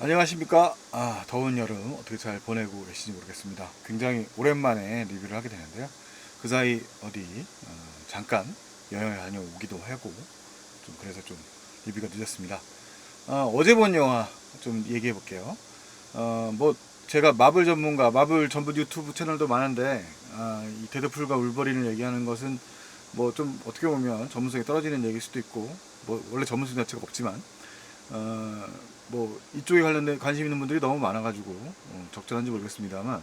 안녕하십니까. 아, 더운 여름 어떻게 잘 보내고 계신지 모르겠습니다. 굉장히 오랜만에 리뷰를 하게 되는데요. 그 사이 어디 어, 잠깐 여행을 다녀오기도 하고 좀 그래서 좀 리뷰가 늦었습니다. 어, 어제 본 영화 좀 얘기해 볼게요. 어, 뭐 제가 마블 전문가, 마블 전문 유튜브 채널도 많은데 아, 이 데드풀과 울버린을 얘기하는 것은 뭐 좀 어떻게 보면 전문성이 떨어지는 얘기일 수도 있고 뭐 원래 전문성 자체가 없지만 어, 뭐 이쪽에 관련된 관심 있는 분들이 너무 많아가지고 어, 적절한지 모르겠습니다만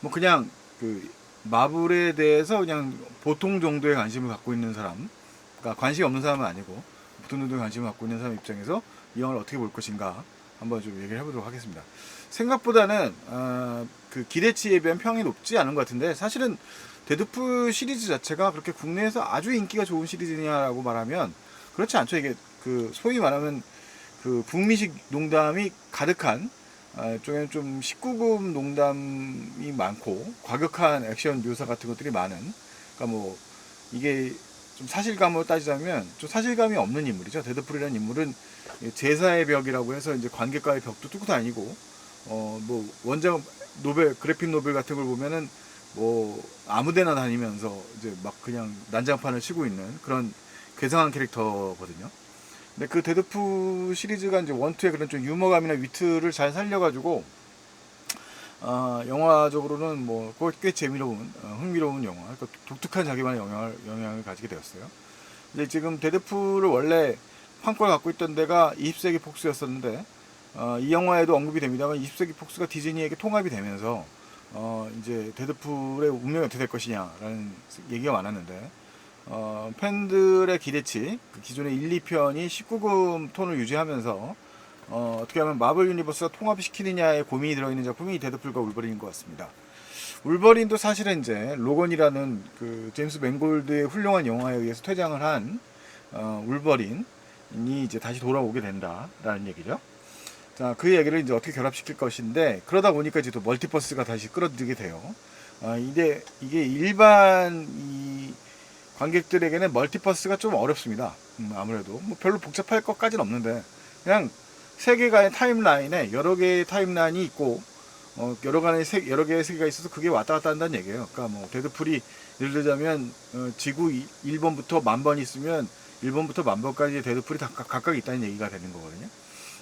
뭐 그냥 그 마블에 대해서 그냥 보통 정도의 관심을 갖고 있는 사람, 그러니까 관심이 없는 사람은 아니고 보통 정도의 관심을 갖고 있는 사람 입장에서 이 영화를 어떻게 볼 것인가 한번 좀 얘기를 해보도록 하겠습니다. 생각보다는 어, 그 기대치에 비한 평이 높지 않은 것 같은데 사실은 데드풀 시리즈 자체가 그렇게 국내에서 아주 인기가 좋은 시리즈냐라고 말하면 그렇지 않죠. 이게 그 소위 말하면 그 북미식 농담이 가득한 아, 쪽에는 좀 19금 농담이 많고 과격한 액션 묘사 같은 것들이 많은 그러니까 뭐 이게 좀 사실감으로 따지자면 좀 사실감이 없는 인물이죠. 데드풀이라는 인물은 제사의 벽이라고 해서 이제 관객과의 벽도 뚫고 다니고 어 뭐 원작 노벨 그래픽 노벨 같은 걸 보면은 뭐 아무데나 다니면서 이제 막 그냥 난장판을 치고 있는 그런 괴상한 캐릭터거든요. 근데 그 데드풀 시리즈가 이제 원투의 그런 좀 유머감이나 위트를 잘 살려가지고 어, 영화적으로는 뭐꽤 재미로운 어, 흥미로운 영화, 그러니까 독특한 자기만의 영향을, 영향을 가지게 되었어요. 근데 지금 데드풀을 원래 판권을 갖고 있던 데가 20세기 폭스였었는데 어, 이 영화에도 언급이 됩니다만 20세기 폭스가 디즈니에게 통합이 되면서 어, 이제 데드풀의 운명이 어떻게 될 것이냐라는 얘기가 많았는데 어, 팬들의 기대치, 그 기존의 1, 2편이 19금 톤을 유지하면서 어, 어떻게 하면 마블 유니버스가 통합시키느냐에 고민이 들어있는 작품이 이 데드풀과 울버린인 것 같습니다. 울버린도 사실은 이제 로건이라는 그 제임스 맨골드의 훌륭한 영화에 의해서 퇴장을 한 어, 울버린이 이제 다시 돌아오게 된다라는 얘기죠. 자, 그 얘기를 이제 어떻게 결합시킬 것인데 그러다 보니까 이제 또 멀티버스가 다시 끌어들이게 돼요. 아, 이게 이게 일반 이 관객들에게는 멀티버스가 좀 어렵습니다. 음, 아무래도 뭐 별로 복잡할 것까지는 없는데 그냥 세계관의 타임라인에 여러 개의 타임라인이 있고 어, 여러 가지 세, 여러 개의 세계가 있어서 그게 왔다 갔다 한다는 얘기예요. 그러니까 뭐 데드풀이 예를 들자면 어, 지구 1번부터 만 번 있으면 1번부터 만 번까지 데드풀이 다 각- 각각 있다는 얘기가 되는 거거든요.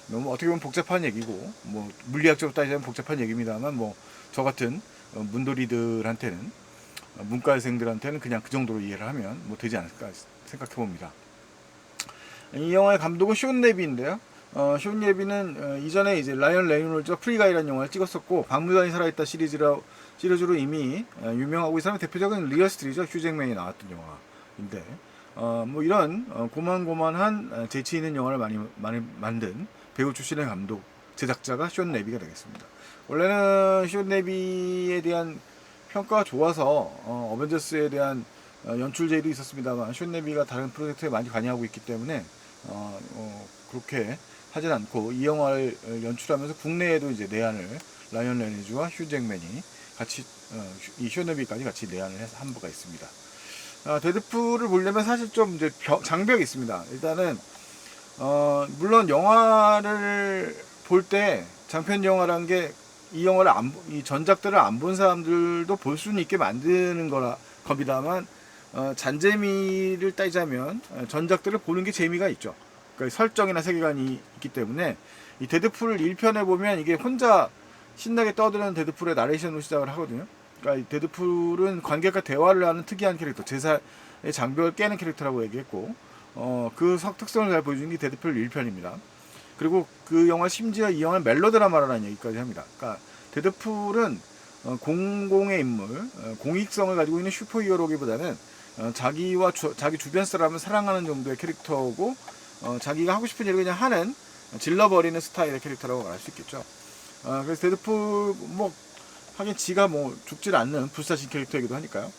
너무 어떻게 보면 복잡한 얘기고 뭐 물리학적으로 따지자면 복잡한 얘기입니다만 뭐 저 같은 어, 문돌이들한테는 어, 문과생들한테는 그냥 그 정도로 이해를 하면 뭐 되지 않을까 생각해 봅니다. 이 영화의 감독은 쇼 네비인데요. 어, 쇼 네비는 어, 이전에 이제 라이언 레이놀즈와 프리가이라는 영화를 찍었었고 박물관이 살아있다 시리즈라 시리즈로 이미 어, 유명하고 이 사람의 대표적인 리얼 스트리죠 휴잭맨이 나왔던 영화인데 어, 뭐 이런 어, 고만고만한 어, 재치 있는 영화를 많이 많이 만든 배우 출신의 감독 제작자가 쇼 네비가 되겠습니다. 원래는 쇼 네비에 대한 평가가 좋아서 어, 어벤져스에 대한 어, 연출 제의도 있었습니다만 쇼 네비가 다른 프로젝트에 많이 관여하고 있기 때문에 어, 어, 그렇게 하진 않고 이 영화를 어, 연출하면서 국내에도 이제 내한을 라이언 레니즈와 휴 잭맨이 같이 어, 이 쇼네비까지 같이 내한을 해서 한 바가 있습니다. 아, 데드풀을 보려면 사실 좀 이제 벽- 장벽이 있습니다. 일단은 어, 물론 영화를 볼 때 장편 영화라는 게 이 영화를 안, 보- 이 전작들을 안 본 사람들도 볼 수는 있게 만드는 거라 겁니다만 어, 잔재미를 따지자면 어, 전작들을 보는 게 재미가 있죠. 그러니까 설정이나 세계관이 있기 때문에 이 데드풀 1편에 보면 이게 혼자 신나게 떠드는 데드풀의 나레이션으로 시작을 하거든요. 그러니까 이 데드풀은 관객과 대화를 하는 특이한 캐릭터, 제사의 장벽을 깨는 캐릭터라고 얘기했고, 어, 그 석- 특성을 잘 보여주는 게 데드풀 1편입니다. 그리고 그 영화 심지어 이 영화는 멜로드라마라는 얘기까지 합니다. 그러니까 데드풀은 어, 공공의 인물, 어, 공익성을 가지고 있는 슈퍼히어로기보다는 어, 자기와 주, 자기 주변 사람을 사랑하는 정도의 캐릭터고 어, 자기가 하고 싶은 일을 그냥 하는 질러버리는 스타일의 캐릭터라고 말할 수 있겠죠. 어, 그래서 데드풀 뭐 하긴 지가 뭐 죽질 않는 불사신 캐릭터이기도 하니까요.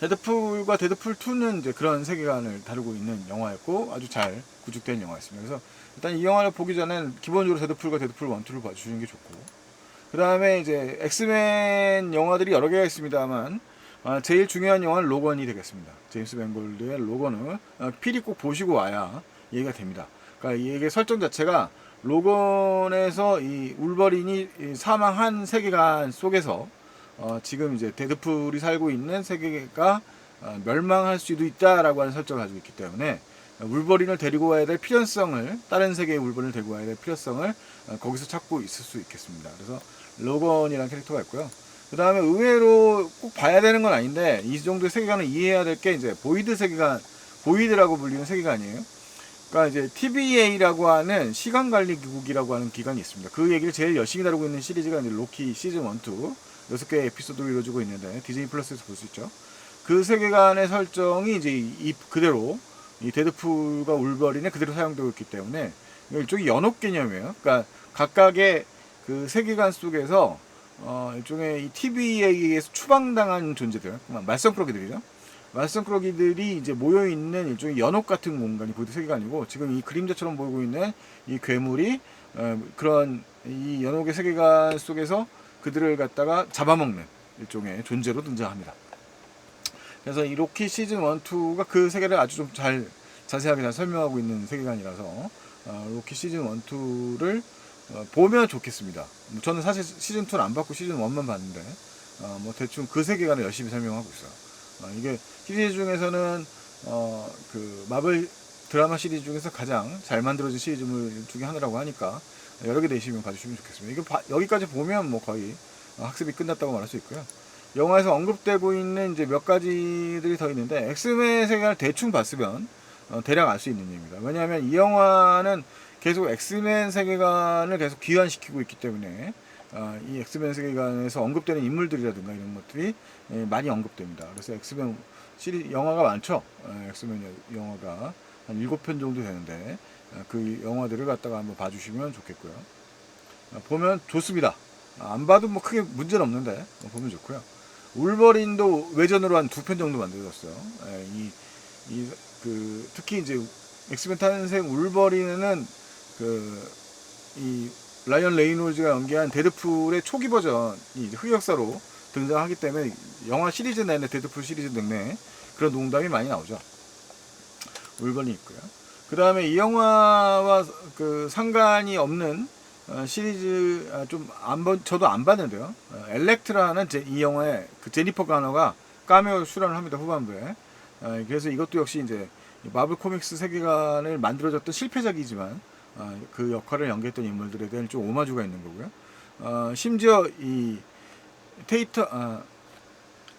데드풀과 데드풀 2는 이제 그런 세계관을 다루고 있는 영화였고 아주 잘 구축된 영화였습니다. 그래서 일단 이 영화를 보기 전엔 기본적으로 데드풀과 데드풀 1, 2를 봐주시는 게 좋고 그 다음에 이제 엑스맨 영화들이 여러 개가 있습니다만 아, 제일 중요한 영화는 로건이 되겠습니다. 제임스 뱅골드의 로건을 어, 필히 꼭 보시고 와야 이해가 됩니다. 그러니까 이게 설정 자체가 로건에서 이 울버린이 이 사망한 세계관 속에서 어, 지금 이제 데드풀이 살고 있는 세계가 어, 멸망할 수도 있다라고 하는 설정을 가지고 있기 때문에 울버린을 데리고 와야 될 필연성을 다른 세계의 울버린을 데리고 와야 될 필요성을 어, 거기서 찾고 있을 수 있겠습니다. 그래서 로건이라는 캐릭터가 있고요. 그 다음에 의외로 꼭 봐야 되는 건 아닌데 이 정도의 세계관을 이해해야 될 게 이제 보이드 세계관, 보이드라고 불리는 세계관이에요. 그러니까 이제 TBA라고 하는 시간 관리 기국이라고 하는 기관이 있습니다. 그 얘기를 제일 열심히 다루고 있는 시리즈가 이제 로키 시즌 1, 2 여섯 개의 에피소드로 이루어지고 있는데 디즈니 플러스에서 볼 수 있죠. 그 세계관의 설정이 이제 이 그대로 이 데드풀과 울버린에 그대로 사용되고 있기 때문에 일종의 연옥 개념이에요. 그러니까 각각의 그 세계관 속에서 어 일종의 이 TV에 의해서 추방당한 존재들, 말썽꾸러기들이죠. 말썽꾸러기들이 이제 모여 있는 일종의 연옥 같은 공간이 보이드 세계관이고 지금 이 그림자처럼 보이고 있는 이 괴물이 어 그런 이 연옥의 세계관 속에서 그들을 갖다가 잡아먹는 일종의 존재로 등장합니다. 그래서 이 로키 시즌 1, 2가 그 세계를 아주 좀 잘 자세하게 잘 설명하고 있는 세계관이라서 어, 로키 시즌 1, 2를 어, 보면 좋겠습니다. 뭐 저는 사실 시즌 2는 안 봤고 시즌 1만 봤는데 어, 뭐 대충 그 세계관을 열심히 설명하고 있어요. 어, 이게 시리즈 중에서는 어, 그 마블 드라마 시리즈 중에서 가장 잘 만들어진 시리즈물 중에 하나라고 하니까 여러 개 내시면 봐주시면 좋겠습니다. 이거 봐- 여기까지 보면 뭐 거의 어, 학습이 끝났다고 말할 수 있고요. 영화에서 언급되고 있는 이제 몇 가지들이 더 있는데 엑스맨 세계관을 대충 봤으면 어, 대략 알 수 있는 얘기입니다. 왜냐하면 이 영화는 계속 엑스맨 세계관을 계속 귀환시키고 있기 때문에 어, 이 엑스맨 세계관에서 언급되는 인물들이라든가 이런 것들이 예, 많이 언급됩니다. 그래서 엑스맨 시리 영화가 많죠. 어, 엑스맨 여- 영화가 한 7편 정도 되는데 어, 그 영화들을 갖다가 한번 봐주시면 좋겠고요. 어, 보면 좋습니다. 아, 안 봐도 뭐 크게 문제는 없는데 어, 보면 좋고요. 울버린도 외전으로 한 두 편 정도 만들어졌어요. 예, 이, 이, 그, 특히 이제 엑스맨 탄생 울버린은 그, 이, 라이언 레이놀즈가 연기한 데드풀의 초기 버전이 흑역사로 등장하기 때문에 영화 시리즈 내내 데드풀 시리즈 내내 그런 농담이 많이 나오죠. 울버린 있고요. 그 다음에 이 영화와 그 상관이 없는 어, 시리즈 아, 좀안 본, 저도 안 봤는데요. 어, 엘렉트라는 제, 이 영화에 그 제니퍼 가너가 카메오 출연을 합니다 후반부에. 어, 그래서 이것도 역시 이제 마블 코믹스 세계관을 만들어졌던 실패작이지만 어, 그 역할을 연기했던 인물들에 대한 좀 오마주가 있는 거고요. 어, 심지어 이 테이터 아,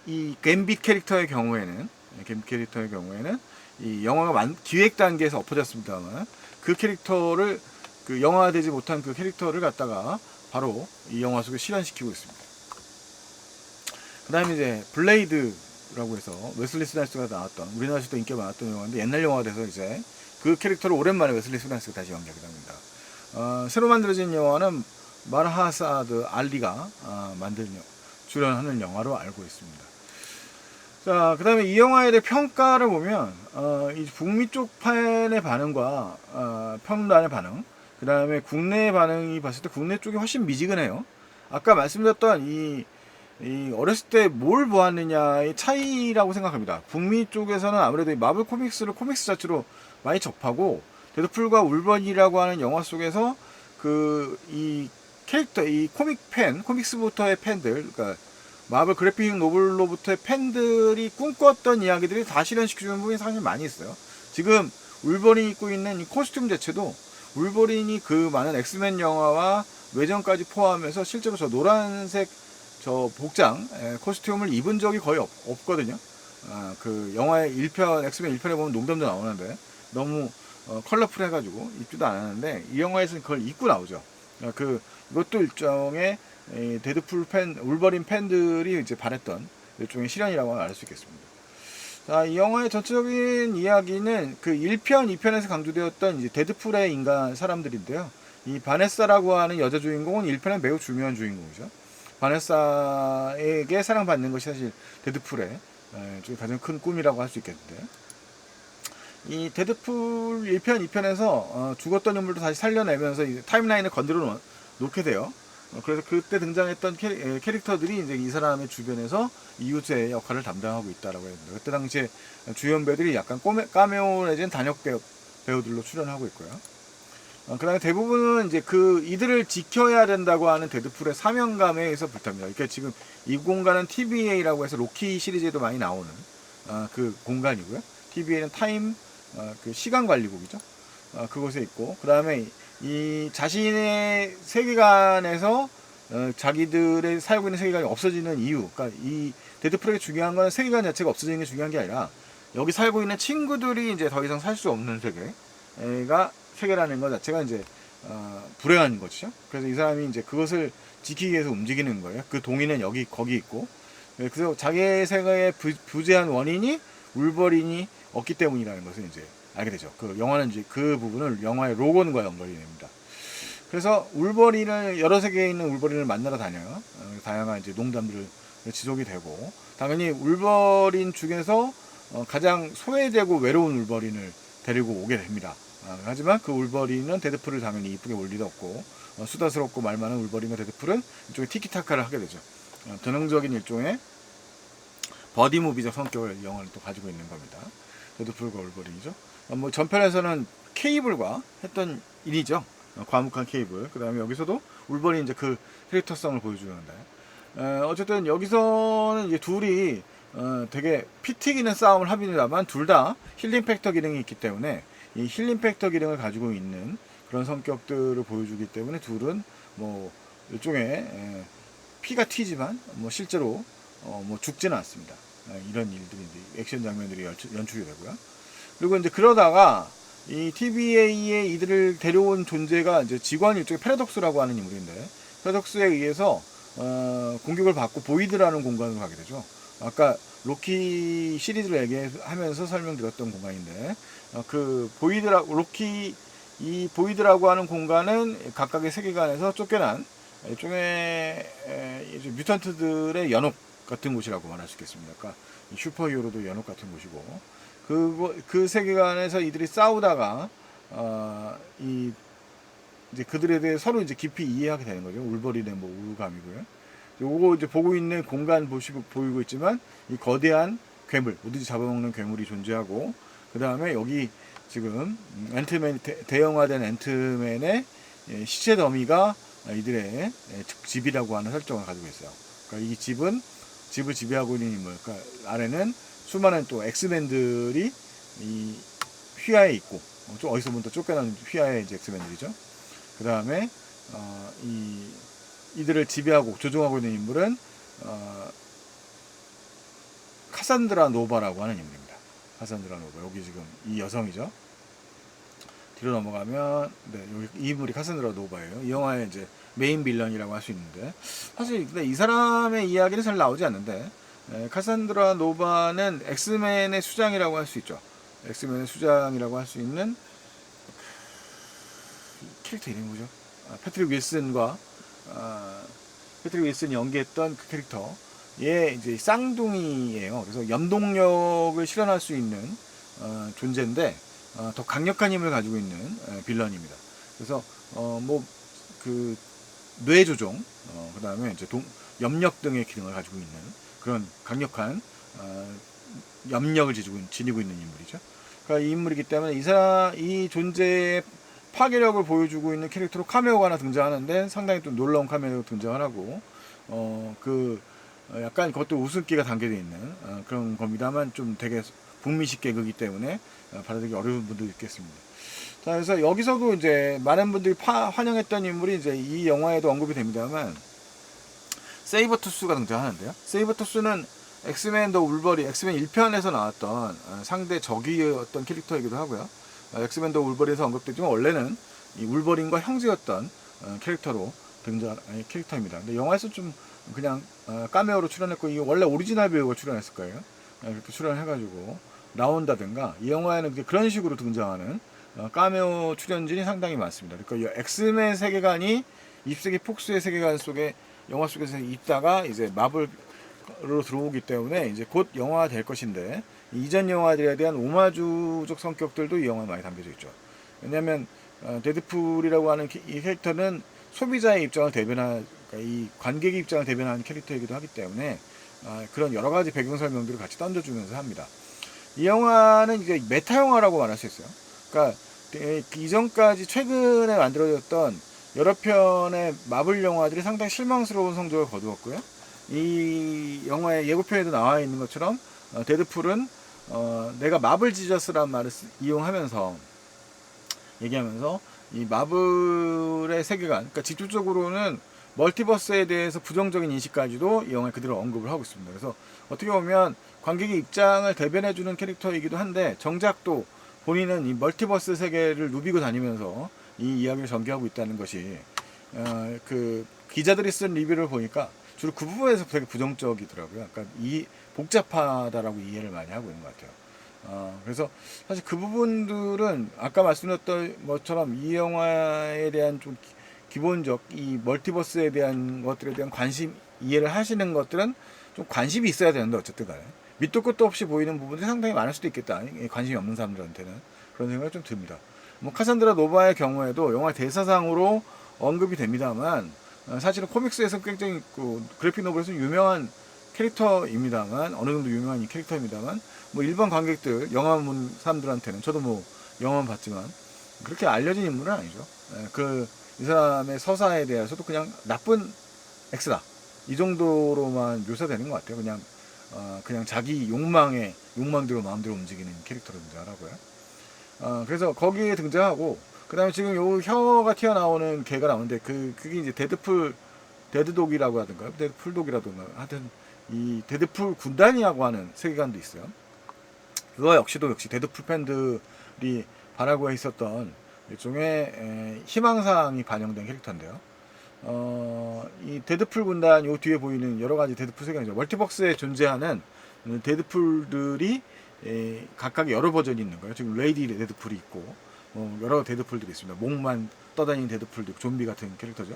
이 갬빗 캐릭터의 경우에는 갬빗 캐릭터의 경우에는 이 영화가 만, 기획 단계에서 엎어졌습니다만 그 캐릭터를 그 영화되지 못한 그 캐릭터를 갖다가 바로 이 영화 속에 실현시키고 있습니다. 그 다음에 이제 블레이드라고 해서 웨슬리 스나이스가 나왔던 우리나라에서도 인기가 많았던 영화인데 옛날 영화가 돼서 이제 그 캐릭터를 오랜만에 웨슬리 스나이스가 다시 연기하게 됩니다. 어, 새로 만들어진 영화는 마르하사드 알리가 어, 만든 영- 출연하는 영화로 알고 있습니다. 자, 그 다음에 이 영화에 대해 평가를 보면, 어, 이 북미 쪽 판의 반응과, 어, 평단의 반응, 그 다음에 국내 반응이 봤을 때 국내 쪽이 훨씬 미지근해요. 아까 말씀드렸던 이, 이 어렸을 때 뭘 보았느냐의 차이라고 생각합니다. 북미 쪽에서는 아무래도 이 마블 코믹스를 코믹스 자체로 많이 접하고, 데드풀과 울버니라고 하는 영화 속에서 그, 이 캐릭터, 이 코믹 팬, 코믹스부터의 팬들, 그러니까 마블 그래픽 노블로부터의 팬들이 꿈꿨던 이야기들이 다 실현시켜주는 부분이 사실 많이 있어요. 지금 울버린이 입고 있는 이 코스튬 자체도 울버린이 그 많은 엑스맨 영화와 외전까지 포함해서 실제로 저 노란색 저 복장 에, 코스튬을 입은 적이 거의 없, 없거든요. 아, 그 영화의 1편 엑스맨 1편에 보면 농담도 나오는데 너무 어, 컬러풀해가지고 입지도 않았는데 이 영화에서는 그걸 입고 나오죠. 아, 그 이것도 일종의 이 데드풀 팬, 울버린 팬들이 이제 바랬던 일종의 실현이라고 알수 있겠습니다. 자, 이 영화의 전체적인 이야기는 그 1편, 2편에서 강조되었던 이제 데드풀의 인간 사람들인데요. 이 바네사라고 하는 여자 주인공은 1편에 매우 중요한 주인공이죠. 바네사에게 사랑받는 것이 사실 데드풀의 에, 좀 가장 큰 꿈이라고 할 수 있겠는데. 이 데드풀 1편, 2편에서 어, 죽었던 인물도 다시 살려내면서 이제 타임라인을 건드려 놓- 놓게 돼요. 어, 그래서 그때 등장했던 에, 캐릭터들이 이제 이 사람의 주변에서 이웃의 역할을 담당하고 있다라고 했는데 그때 당시에 주연 배들이 약간 꼬메, 까메오 내지는 단역 배우, 배우들로 출연하고 있고요. 어, 그 다음에 대부분은 이제 그 이들을 지켜야 된다고 하는 데드풀의 사명감에 의해서 불탑니다. 그러니까 지금 이 공간은 TBA라고 해서 로키 시리즈에도 많이 나오는 어, 그 공간이고요. TBA는 타임 어, 그 시간 관리국이죠. 어, 그곳에 있고 그 다음에 이 자신의 세계관에서 어, 자기들의 살고 있는 세계관이 없어지는 이유, 그러니까 이 데드풀에게 중요한 건 세계관 자체가 없어지는 게 중요한 게 아니라 여기 살고 있는 친구들이 이제 더 이상 살 수 없는 세계가 세계라는 것 자체가 이제 어, 불행한 거죠. 그래서 이 사람이 이제 그것을 지키기 위해서 움직이는 거예요. 그 동의는 여기 거기 있고 네, 그래서 자기의 세계의 부, 부재한 원인이 울버린이 없기 때문이라는 것을 이제 알게 되죠. 그 영화는 이제 그 부분을 영화의 로건과 연결이 됩니다. 그래서 울버린을 여러 세계에 있는 울버린을 만나러 다녀요. 어, 다양한 이제 농담들을 지속이 되고 당연히 울버린 중에서 어, 가장 소외되고 외로운 울버린을 데리고 오게 됩니다. 아, 하지만 그 울버린은 데드풀을 당연히 이쁘게 올 리도 없고 어, 수다스럽고 말 많은 울버린과 데드풀은 이쪽에 티키타카를 하게 되죠. 어, 전형적인 일종의 버디 무비적 성격을 영화를 또 가지고 있는 겁니다. 데드풀과 울버린이죠. 어, 뭐 전편에서는 케이블과 했던 일이죠. 어, 과묵한 케이블. 그 다음에 여기서도 울버린 이제 그 캐릭터성을 보여주는데 어, 어쨌든 여기서는 이제 둘이 어, 되게 피 튀기는 싸움을 합니다만 둘 다 힐링 팩터 기능이 있기 때문에 이 힐링 팩터 기능을 가지고 있는 그런 성격들을 보여주기 때문에 둘은 뭐 일종의 에, 피가 튀지만 뭐 실제로 어, 뭐 죽지는 않습니다. 에, 이런 일들이 액션 장면들이 연출, 연출이 되고요. 그리고 이제 그러다가 이 TBA에 이들을 데려온 존재가 이제 직원 일종의 패러독스라고 하는 인물인데 패러독스에 의해서 어, 공격을 받고 보이드라는 공간으로 가게 되죠. 아까 로키 시리즈를 얘기하면서 설명드렸던 공간인데 어, 그 보이드라 로키 이 보이드라고 하는 공간은 각각의 세계관에서 쫓겨난 일종의 뮤턴트들의 연옥 같은 곳이라고 말할 수 있겠습니다. 이 슈퍼히어로도 연옥 같은 곳이고 그, 그 세계관에서 이들이 싸우다가 어, 이 이제 그들에 대해 서로 이제 깊이 이해하게 되는 거죠. 울버린의 뭐 우감이고요. 요거 이제 보고 있는 공간 보시고 보이고 있지만 이 거대한 괴물, 뭐든지 잡아먹는 괴물이 존재하고 그 다음에 여기 지금 앤트맨 대, 대형화된 앤트맨의 예, 시체 더미가 이들의 예, 집이라고 하는 설정을 가지고 있어요. 그러니까 이 집은 집을 지배하고 있는 인물. 그러니까 아래는 수많은 또 엑스맨들이 이 휘하에 있고 어, 좀 어디서 보면 또 쫓겨나는 휘하의 이제 엑스맨들이죠. 그 다음에 어, 이 이들을 지배하고 조종하고 있는 인물은 어, 카산드라 노바라고 하는 인물입니다. 카산드라 노바 여기 지금 이 여성이죠. 뒤로 넘어가면 네 여기 이 인물이 카산드라 노바예요. 이 영화의 이제 메인 빌런이라고 할 수 있는데 사실 근데 이 사람의 이야기는 잘 나오지 않는데 에, 카산드라 노바는 엑스맨의 수장이라고 할 수 있죠. 엑스맨의 수장이라고 할 수 있는 캐릭터 이름이 뭐죠? 아, 패트릭 윌슨과 아, 패트릭 윌슨이 연기했던 그 캐릭터 얘 이제 쌍둥이예요. 그래서 염동력을 실현할 수 있는 어, 존재인데 어, 더 강력한 힘을 가지고 있는 에, 빌런입니다. 그래서 어, 뭐그 뇌 조종, 어, 그 다음에 이제 동, 염력 등의 기능을 가지고 있는 그런 강력한 어, 염력을 지니고, 있는 인물이죠. 그러니까 이 인물이기 때문에 이 사람 이 존재의 파괴력을 보여주고 있는 캐릭터로 카메오가 하나 등장하는데 상당히 또 놀라운 카메오가 등장을 하고 어 그 약간 그것도 웃음기가 담겨져 있는 어, 그런 겁니다만 좀 되게 북미식 개그이기 때문에 어, 받아들이기 어려운 분도 있겠습니다. 자 그래서 여기서도 이제 많은 분들이 파, 환영했던 인물이 이제 이 영화에도 언급이 됩니다만 세이버 투스가 등장하는데요. 세이버 투스는 엑스맨 더 울버린, 엑스맨 1편에서 나왔던 어, 상대 적이었던 캐릭터이기도 하고요. 어, 엑스맨 더 울버린에서 언급되지만 원래는 이 울버린과 형제였던 어, 캐릭터로 등장 캐릭터입니다. 근데 영화에서 좀 그냥 어, 카메오로 출연했고 이게 원래 오리지널 배우가 출연했을 거예요. 어, 이렇게 출연해가지고 나온다든가 이 영화에는 그런 식으로 등장하는 어, 카메오 출연진이 상당히 많습니다. 그러니까 이 엑스맨 세계관이 20세기 폭스의 세계관 속에 영화 속에서 있다가 이제 마블로 들어오기 때문에 이제 곧 영화가 될 것인데 이전 영화들에 대한 오마주적 성격들도 이 영화에 많이 담겨져 있죠. 왜냐하면 어, 데드풀이라고 하는 키- 이 캐릭터는 소비자의 입장을 대변한 그러니까 이 관객의 입장을 대변하는 캐릭터이기도 하기 때문에 아, 그런 여러 가지 배경 설명들을 같이 던져주면서 합니다. 이 영화는 이제 메타 영화라고 말할 수 있어요. 그러니까 이전까지 최근에 만들어졌던 여러 편의 마블 영화들이 상당히 실망스러운 성적을 거두었고요. 이 영화의 예고편에도 나와 있는 것처럼 어, 데드풀은 어, 내가 마블 지저스라는 말을 쓰- 이용하면서 얘기하면서 이 마블의 세계관, 그러니까 직접적으로는 멀티버스에 대해서 부정적인 인식까지도 이 영화에 그대로 언급을 하고 있습니다. 그래서 어떻게 보면 관객의 입장을 대변해주는 캐릭터이기도 한데 정작 또 본인은 이 멀티버스 세계를 누비고 다니면서 이 이야기를 전개하고 있다는 것이 어, 그 기자들이 쓴 리뷰를 보니까 주로 그 부분에서 되게 부정적이더라고요. 그러니까 이 복잡하다라고 이해를 많이 하고 있는 것 같아요. 어, 그래서 사실 그 부분들은 아까 말씀드렸던 것처럼 이 영화에 대한 좀 기- 기본적 이 멀티버스에 대한 것들에 대한 관심 이해를 하시는 것들은 좀 관심이 있어야 되는데 어쨌든 간에 밑도 끝도 없이 보이는 부분들이 상당히 많을 수도 있겠다. 이 관심이 없는 사람들한테는 그런 생각이 좀 듭니다. 뭐 카산드라 노바의 경우에도 영화 대사상으로 언급이 됩니다만 어, 사실은 코믹스에서 굉장히 그 그래픽 노블에서 유명한 캐릭터입니다만 어느 정도 유명한 이 캐릭터입니다만 뭐 일반 관객들 영화 본 사람들한테는 저도 뭐 영화만 봤지만 그렇게 알려진 인물은 아니죠. 그 이 사람의 서사에 대해서도 그냥 나쁜 X다 이 정도로만 묘사되는 것 같아요. 그냥 어, 그냥 자기 욕망에 욕망대로 마음대로 움직이는 캐릭터로 등장하고요. 어, 그래서 거기에 등장하고 그다음에 지금 요 혀가 튀어나오는 개가 나오는데 그 그게 이제 데드풀 데드독이라고 하던가요? 데드풀독이라던가 하여튼 이 데드풀 군단이라고 하는 세계관도 있어요. 그거 역시도 역시 데드풀 팬들이 바라고 있었던 일종의 에, 희망사항이 반영된 캐릭터인데요. 어, 이 데드풀 군단 요 뒤에 보이는 여러 가지 데드풀 세계관이죠. 멀티버스에 존재하는 데드풀들이 에, 각각 여러 버전이 있는 거예요. 지금 레이디 데드풀이 있고 뭐 여러 데드풀들이 있습니다. 목만 떠다니는 데드풀도 있고 좀비 같은 캐릭터죠.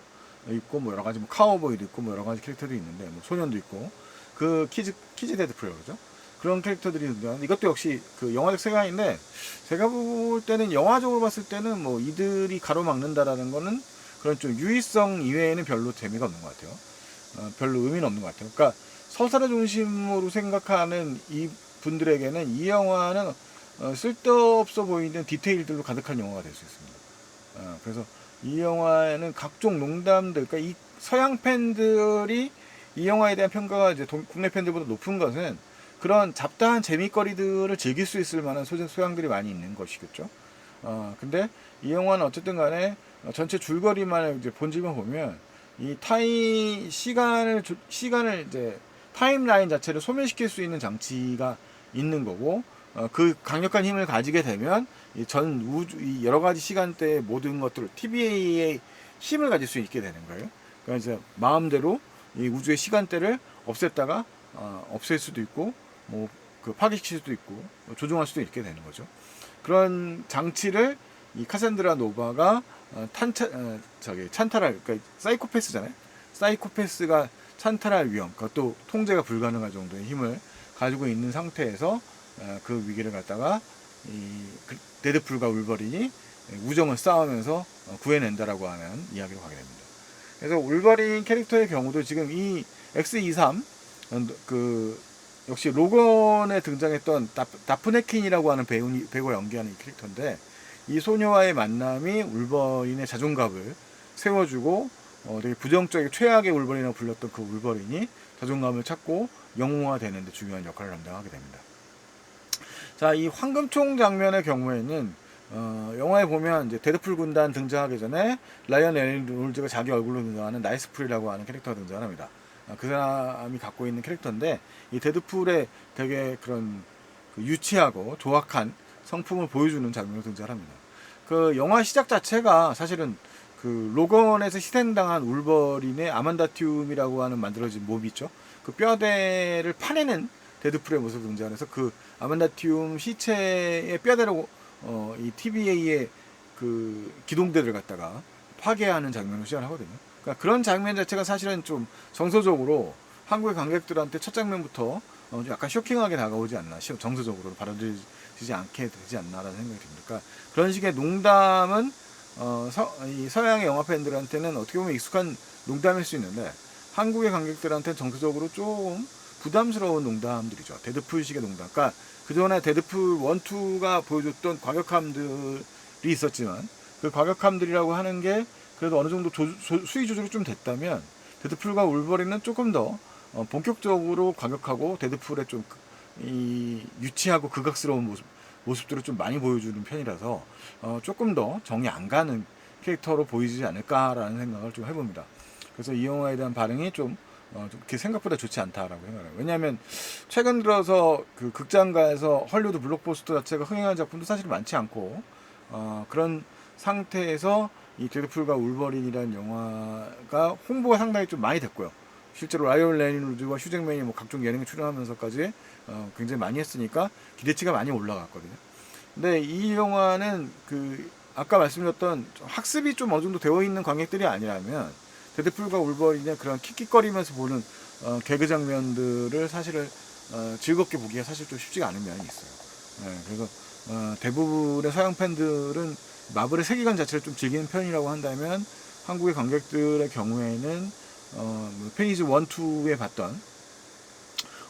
있고 뭐 여러 가지 뭐 카우보이도 있고 뭐 여러 가지 캐릭터들이 있는데 뭐 소년도 있고 그 키즈 키즈 데드풀이라고 그러죠. 그런 캐릭터들이 있는데 이것도 역시 그 영화적 세계관인데 제가 볼 때는 영화적으로 봤을 때는 뭐 이들이 가로막는다라는 거는 그런 좀 유의성 이외에는 별로 재미가 없는 것 같아요. 어, 별로 의미는 없는 것 같아요. 그러니까 서사를 중심으로 생각하는 이 분들에게는 이 영화는 어, 쓸데없어 보이는 디테일들로 가득한 영화가 될 수 있습니다. 어, 그래서 이 영화에는 각종 농담들, 그러니까 이 서양 팬들이 이 영화에 대한 평가가 이제 동- 국내 팬들보다 높은 것은 그런 잡다한 재미거리들을 즐길 수 있을 만한 소재 소양들이 많이 있는 것이겠죠. 어, 근데 이 영화는 어쨌든 간에 어, 전체 줄거리만 이제 본질만 보면 이 타임 시간을 조- 시간을 이제 타임라인 자체를 소멸시킬 수 있는 장치가 있는 거고 어, 그 강력한 힘을 가지게 되면 이전 우주 이 여러 가지 시간대의 모든 것들을 TVA의 힘을 가질 수 있게 되는 거예요. 그러니까 이제 마음대로 이 우주의 시간대를 없앴다가 어, 없앨 수도 있고 뭐 그 파괴시킬 수도 있고 뭐 조종할 수도 있게 되는 거죠. 그런 장치를 이 카산드라 노바가 어, 탄차 어, 저기 찬탈할 그러니까 사이코패스잖아요. 사이코패스가 찬탈할 위험, 그것도 통제가 불가능할 정도의 힘을 가지고 있는 상태에서 어, 그 위기를 갖다가 이 그- 데드풀과 울버린이 우정을 쌓으면서 어, 구해낸다라고 하는 이야기로 가게 됩니다. 그래서 울버린 캐릭터의 경우도 지금 이 X23 어, 그 역시 로건에 등장했던 다프, 다프네킨이라고 하는 배우 배우가 연기하는 이 캐릭터인데 이 소녀와의 만남이 울버린의 자존감을 세워주고 어, 되게 부정적인 최악의 울버린이라고 불렸던 그 울버린이 자존감을 찾고 영웅화되는 데 중요한 역할을 담당하게 됩니다. 자, 이 황금총 장면의 경우에는 어, 영화에 보면 이제 데드풀 군단 등장하기 전에 라이언 레놀즈가 자기 얼굴로 등장하는 나이스풀이라고 하는 캐릭터가 등장합니다. 아, 그 사람이 갖고 있는 캐릭터인데 이 데드풀의 되게 그런 그 유치하고 조악한 성품을 보여주는 장면으로 등장합니다. 그 영화 시작 자체가 사실은 그 로건에서 희생당한 울버린의 아만다티움이라고 하는 만들어진 몹이 있죠. 그 뼈대를 파내는 데드풀의 모습으로 등장해서 그 아만다티움 시체의 뼈대로 어, 이 TVA의 그 기동대를 갖다가 파괴하는 장면을 시작을 하거든요. 그러니까 그런 장면 자체가 사실은 좀 정서적으로 한국의 관객들한테 첫 장면부터 어, 좀 약간 쇼킹하게 다가오지 않나, 시- 정서적으로 받아들이지 않게 되지 않나라는 생각이 듭니다. 그러니까 그런 식의 농담은 어, 서, 이 서양의 영화 팬들한테는 어떻게 보면 익숙한 농담일 수 있는데 한국의 관객들한테는 정서적으로 좀 부담스러운 농담들이죠. 데드풀식의 농담. 그러니까 그전에 데드풀 1, 2가 보여줬던 과격함들이 있었지만 그 과격함들이라고 하는 게 그래도 어느 정도 조- 조- 수위 조절이 좀 됐다면 데드풀과 울버린은 조금 더 어, 본격적으로 과격하고 데드풀의 좀 이 유치하고 극악스러운 모습 모습들을 좀 많이 보여주는 편이라서 어, 조금 더 정이 안 가는 캐릭터로 보이지 않을까라는 생각을 좀 해봅니다. 그래서 이 영화에 대한 반응이 좀 어, 좀 이렇게 생각보다 좋지 않다라고 생각해요. 왜냐하면 최근 들어서 그 극장가에서 헐리우드 블록버스터 자체가 흥행한 작품도 사실 많지 않고 어, 그런 상태에서 이 데드풀과 울버린이라는 영화가 홍보가 상당히 좀 많이 됐고요. 실제로 라이언 레이놀즈와 휴잭맨이 뭐 각종 예능에 출연하면서까지 어, 굉장히 많이 했으니까 기대치가 많이 올라갔거든요. 근데 이 영화는 그 아까 말씀드렸던 좀 학습이 좀 어느 정도 되어 있는 관객들이 아니라면 데드풀과 울버린의 그런 킥킥거리면서 보는 어, 개그 장면들을 사실은 어, 즐겁게 보기가 사실 좀 쉽지가 않은 면이 있어요. 네, 그래서 어, 대부분의 서양 팬들은 마블의 세계관 자체를 좀 즐기는 편이라고 한다면 한국의 관객들의 경우에는 어, 뭐 페이지 1, 2에 봤던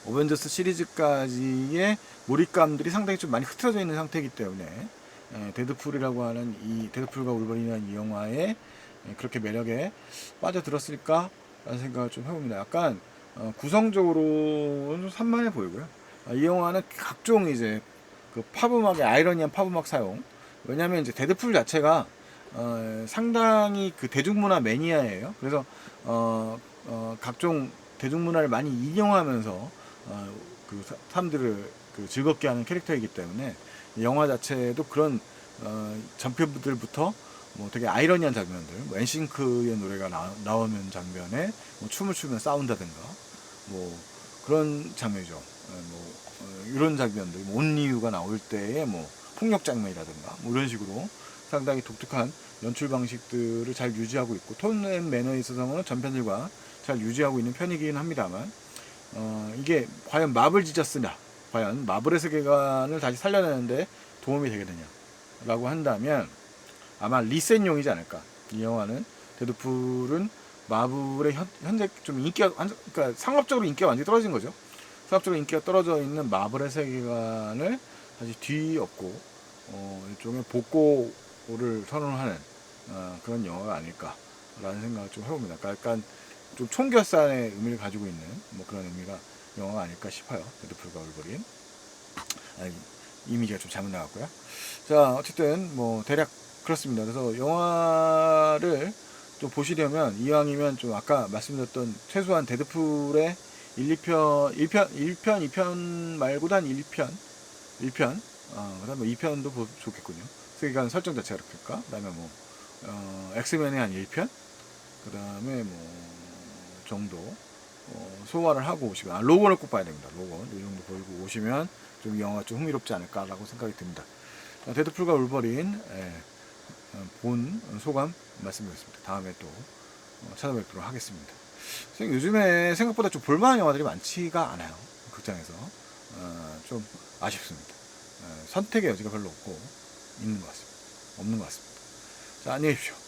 어벤져스 시리즈까지의 몰입감들이 상당히 좀 많이 흐트러져 있는 상태이기 때문에 에, 데드풀이라고 하는 이 데드풀과 울버린이라는 이 영화에 에, 그렇게 매력에 빠져들었을까 라는 생각을 좀 해봅니다. 약간 어, 구성적으로는 좀 산만해 보이고요. 아, 이 영화는 각종 이제 그 팝음악의 아이러니한 팝음악 사용. 왜냐하면 이제 데드풀 자체가 어, 상당히 그 대중문화 매니아예요. 그래서 어, 어, 각종 대중문화를 많이 인용하면서 어, 그 사- 사람들을 그 즐겁게 하는 캐릭터이기 때문에 이 영화 자체도 그런 어, 전편들부터 뭐 되게 아이러니한 장면들, 뭐 엔싱크의 노래가 나, 나오는 장면에 뭐 춤을 추면 싸운다든가 뭐 그런 장면이죠. 어, 뭐 어, 이런 장면들, 뭐 온리유가 나올 때의 뭐 폭력 장면이라든가 뭐 이런 식으로 상당히 독특한 연출 방식들을 잘 유지하고 있고 톤앤 매너에 있어서는 전편들과 잘 유지하고 있는 편이긴 합니다만 어, 이게 과연 마블 지저스냐 과연 마블의 세계관을 다시 살려내는데 도움이 되겠느냐라고 한다면 아마 리셋용이지 않을까 이 영화는 데드풀은 마블의 현, 현재 좀 인기가 그러니까 상업적으로 인기가 완전히 떨어진 거죠 상업적으로 인기가 떨어져 있는 마블의 세계관을 다시 뒤엎고 어, 일종의 복고를 선언하는 어, 그런 영화가 아닐까라는 생각을 좀 해봅니다. 그러니까 약간 좀 총결산의 의미를 가지고 있는 뭐 그런 의미가 영화가 아닐까 싶어요. 데드풀과 울버린. 아, 이미지가 좀 잘못 나갔고요. 자, 어쨌든 뭐 대략 그렇습니다. 그래서 영화를 좀 보시려면 이왕이면 좀 아까 말씀드렸던 최소한 데드풀의 1, 2편, 1편, 1편, 2편 말고도 한 1편, 1편, 어, 그 다음에 2편도 보, 좋겠군요. 세계관 설정 자체가 그렇겠까? 그 다음에 뭐, 어, 엑스맨의 한 1편, 그 다음에 뭐, 정도, 어, 소화를 하고 오시면, 아, 로건을 꼭 봐야 됩니다. 로건. 이 정도 보고 오시면 좀이 영화가 좀 흥미롭지 않을까라고 생각이 듭니다. 어, 데드풀과 울버린, 예, 어, 본 소감 말씀드렸습니다. 다음에 또 어, 찾아뵙도록 하겠습니다. 선생님, 요즘에 생각보다 좀 볼만한 영화들이 많지가 않아요. 극장에서. 어, 좀 아쉽습니다. 어, 선택의 여지가 별로 없고, 있는 것 같습니다. 없는 것 같습니다. 자, 안녕히 계십시오.